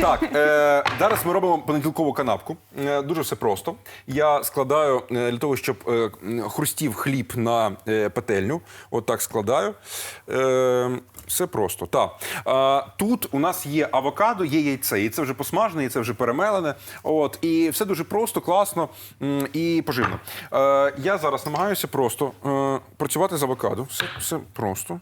Так, е, зараз ми робимо понеділкову канапку. Е, дуже все просто. Я складаю е, для того, щоб е, хрустів хліб на е, петельню. От так складаю. Е, все просто. Так. Е, тут у нас є авокадо, є яйце. І це вже посмажене, і це вже перемелене. От, і все дуже просто, класно м, і поживно. Е, я зараз намагаюся просто е, працювати з авокадо. Все, все просто.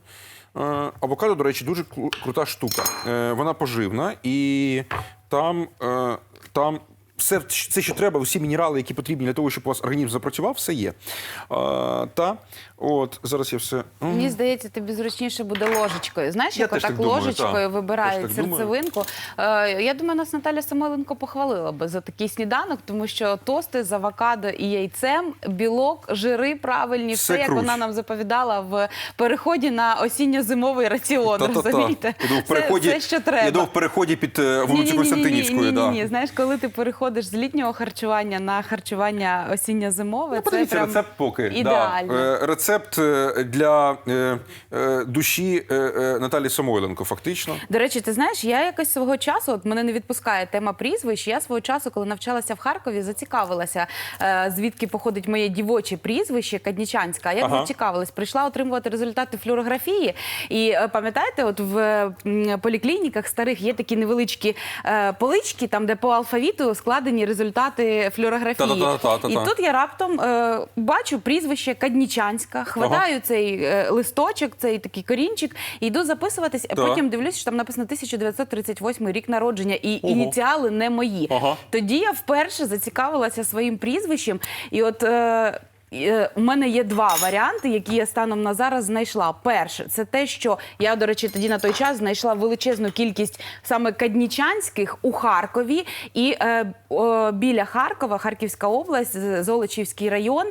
Е, Авокадо, до речі, дуже крута штука. Е, Вона поживна і там, е, там все це, що треба, всі мінерали, які потрібні для того, щоб у вас організм запрацював, все є. Та от зараз я все. Мені здається, тобі зручніше буде ложечкою. Знаєш, Я як теж отак так думаю, ложечкою так. вибирають Теж так думаю. серцевинку. Е, я думаю, нас Наталя Самойленко похвалила би за такий сніданок, тому що тости з авокадо і яйцем, білок, жири правильні, Все все, як круч. вона нам заповідала в переході на осінньо-зимовий раціон. Розумієте? Я думав, в Це переході, все, що треба. Я думав, в переході під е, вулицю Ні-ні-ні-ні-ні, да. Ні-ні-ні. Знаєш, коли ти переходиш з літнього харчування на харчування осінньо-зимове, Ну, це подивіться прям рецепт поки. ідеально. Да. Е, Рецепт е, для е, е, душі е, е, Наталі Самойленко, фактично. До речі, ти знаєш, я якось свого часу, от мене не відпускає тема прізвищ. Я свого часу, коли навчалася в Харкові, зацікавилася, е, звідки походить моє дівоче прізвище Каднічанська. Як Ага. зацікавилась? Прийшла отримувати результати флюорографії. І е, пам'ятаєте, от в поліклініках старих є такі невеличкі е, полички, там де по алфавіту складені результати флюорографії. Та-та-та-та-та-та. І тут я раптом е, бачу прізвище Каднічанська, хватаю цей е, листочок, цей такий корінчик, і йду записуватись, а Так. потім дивлюсь, що там написано 1938 рік народження, і Ого. ініціали не мої. Ага. Тоді я вперше зацікавилася своїм прізвищем, і от. Е, е, У мене є два варіанти, які я станом на зараз знайшла. Перше, це те, що я, до речі, тоді на той час знайшла величезну кількість саме каднічанських у Харкові і е, о, біля Харкова, Харківська область, З- Золочівський район.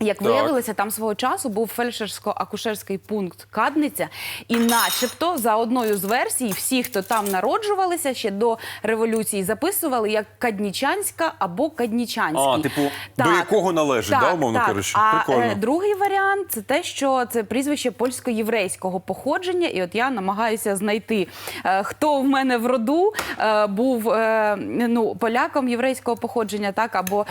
Як Так. виявилося, там свого часу був фельдшерсько-акушерський пункт Кадниця, і начебто за одною з версій, всі, хто там народжувалися ще до революції, записували як Каднічанська або Каднічанський. А, типу, до якого належить, да, умовно так. кажучи? А Прикольно. е, другий варіант це те, що це прізвище польсько-єврейського походження, і от я намагаюся знайти, е, хто в мене в роду е, був ну, поляком єврейського походження, так або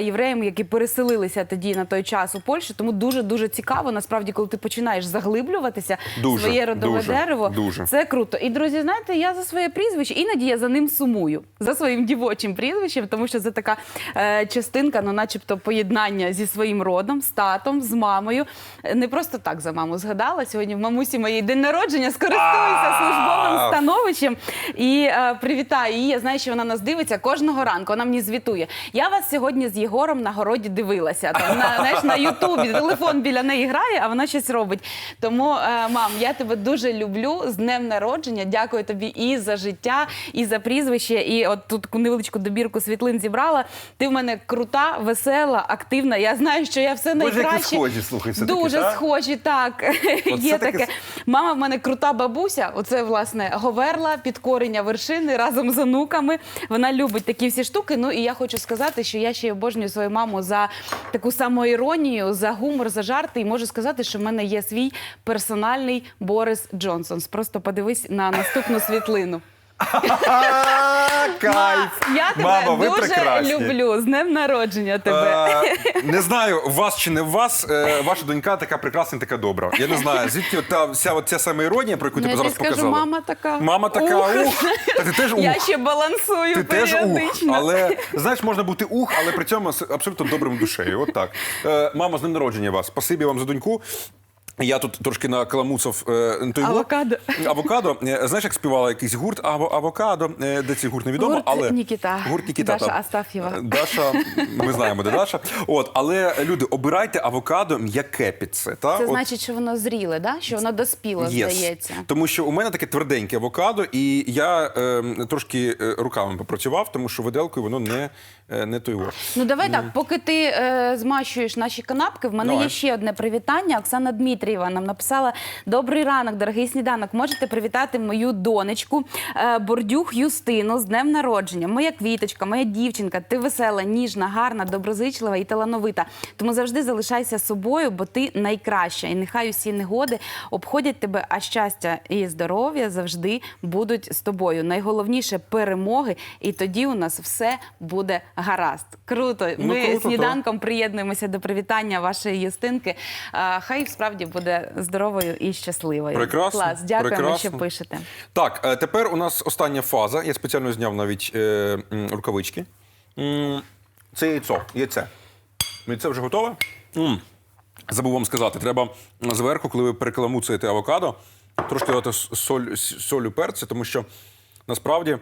євреєм, які переселилися тоді на той час у Польщу. Тому дуже дуже цікаво, насправді, коли ти починаєш заглиблюватися в Дуже, своє родове дуже, дерево. дуже. Це круто. І друзі, знаєте, я за своє прізвище іноді я за ним сумую за своїм дівочим прізвищем, тому що це така е, частинка, ну, начебто, поєднання зі своїм родом, з татом, з мамою. Не просто так за маму згадала. Сьогодні в мамусі моєї день народження скористуюся службовим становищем і е, привітаю її. Я знаю, що вона нас дивиться кожного ранку. Вона мені звітує. Я вас сьогодні з Єгором на городі дивилася. Там на знаєш, на Ютубі телефон біля неї грає, а вона щось робить. Тому, е, мам, я тебе дуже люблю з днем народження. Дякую тобі і за життя, і за прізвище. І от тут таку невеличку добірку світлин зібрала. Ти в мене крута, весела, активна. Я знаю, що я все Боже, як найкраще. схожі, слухай, все-таки, Дуже так? схожі, так. Є все-таки таке. Мама в мене крута бабуся. Оце власне говерла, підкорення вершини разом з онуками. Вона любить такі всі штуки. Ну і я хочу сказати, що я ще й обожнюю свою маму за таку самоіронію, за гумор, за жарти. І можу сказати, що в мене є свій персональний Борис Джонсонс. Просто подивись на наступну світлину. Кайф! Я тебе Мама, ви дуже прекрасні. люблю. З днем народження тебе. Е, не знаю, у вас чи не в вас, е, ваша донька така прекрасна і така добра. Я не знаю, звідки та вся от ця сама іронія, про яку ти Я зараз скажу, показала. мама така. Мама така Ух. ух. Та ти теж ух. Я ще балансую Ти теж ух, періодично. але знаєш, можна бути ух, але при цьому з абсолютно добрим душею. От так. Е, мама, з ним народження вас. Спасибі вам за доньку. Я тут трошки накаламуцав е, той гурт. Авокадо. Авокадо. Е, Знаєш, як співала якийсь гурт Аво, Авокадо. Е, Де цей гурт невідомо, Гурт але Нікіта. Гурт Нікіта. Даша. Астаф'єва. Е, Даша, ми знаємо, де Даша. От, але люди, обирайте авокадо м'яке під це. Та? Це От, значить, що воно зріле, да? що воно доспіло, Yes. здається. Тому що у мене таке тверденьке авокадо, і я е, трошки руками попрацював, тому що виделкою воно не, не той во. Ну давай так, поки ти е, змащуєш наші канапки, в мене Давай. є ще одне привітання. Оксана Дмитрієва нам написала: Добрий ранок, дорогий сніданок. Можете привітати мою донечку е, Бордюх Юстину з днем народження. Моя квіточка, моя дівчинка. Ти весела, ніжна, гарна, доброзичлива і талановита. Тому завжди залишайся собою, бо ти найкраща. І нехай усі негоди обходять тебе, а щастя і здоров'я завжди будуть з тобою. Найголовніше перемоги, і тоді у нас все буде гаразд. Круто. Ну, Ми круто, сніданком приєднуємося до привітання вашої Юстинки. А, Хай справді буде здоровою і щасливою. Прекрасно, Клас, дякуємо, прекрасно. що пишете. Так, е, тепер у нас остання фаза. Я спеціально зняв навіть е, рукавички. Це яйцо, яйце. Яйце вже готове. М, Забув вам сказати, треба зверху, коли ви перекаламуцуєте авокадо, трошки додати с- соль, солю перцю, тому що насправді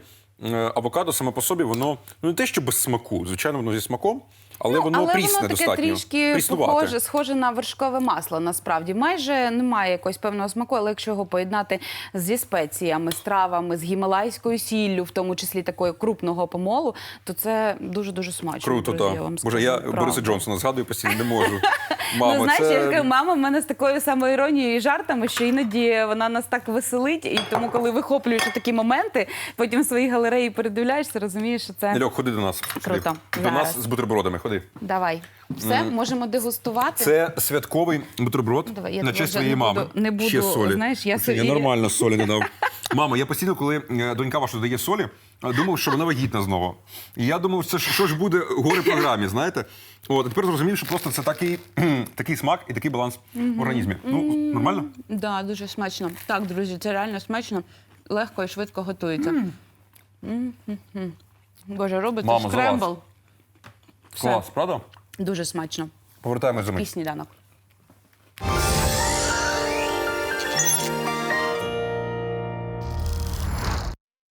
авокадо саме по собі, воно ну не те, що без смаку, звичайно, воно зі смаком, але воно Ну, але прісне воно таке достатньо. трішки пріснувате. похоже, схоже на вершкове масло. Насправді майже немає якогось певного смаку, але якщо його поєднати зі спеціями, з травами, з гімалайською сіллю, в тому числі такою крупного помолу, то це дуже дуже смачно. Круто, друзі, так. я вам Боже, я правда. Бориса Джонсона згадую постійно, не можу. Мама, ну, знаєш, це... я кажу, мама в мене з такою самою іронією і жартами, що іноді вона нас так веселить, і тому, коли вихоплюєш такі моменти, потім в своїй галереї передивляєшся, розумієш, що це Нельок, ходи до нас. Круто. До нас з бутербродами, ходи. Давай. Все, можемо дегустувати. Це святковий бутерброд Давай, я на тебе честь вже своєї не мами. буду- не буду, Ще солі. знаєш, я собі- нормально солі не дав. Мама, я постійно, коли е, донька ваша додає солі, е, думав, що вона вагітна знову. І я думав, це ж- що ж буде в горе програмі, знаєте? От, а тепер зрозумів, що просто це такий, такий смак і такий баланс в організмі. Ну, нормально? Да, дуже смачно. Так, друзі, це реально смачно, легко і швидко готується. Боже, робиться Мама, за вас. скрембл. Все. Клас, правда? Дуже смачно. Повертаємось до І мить. сніданок.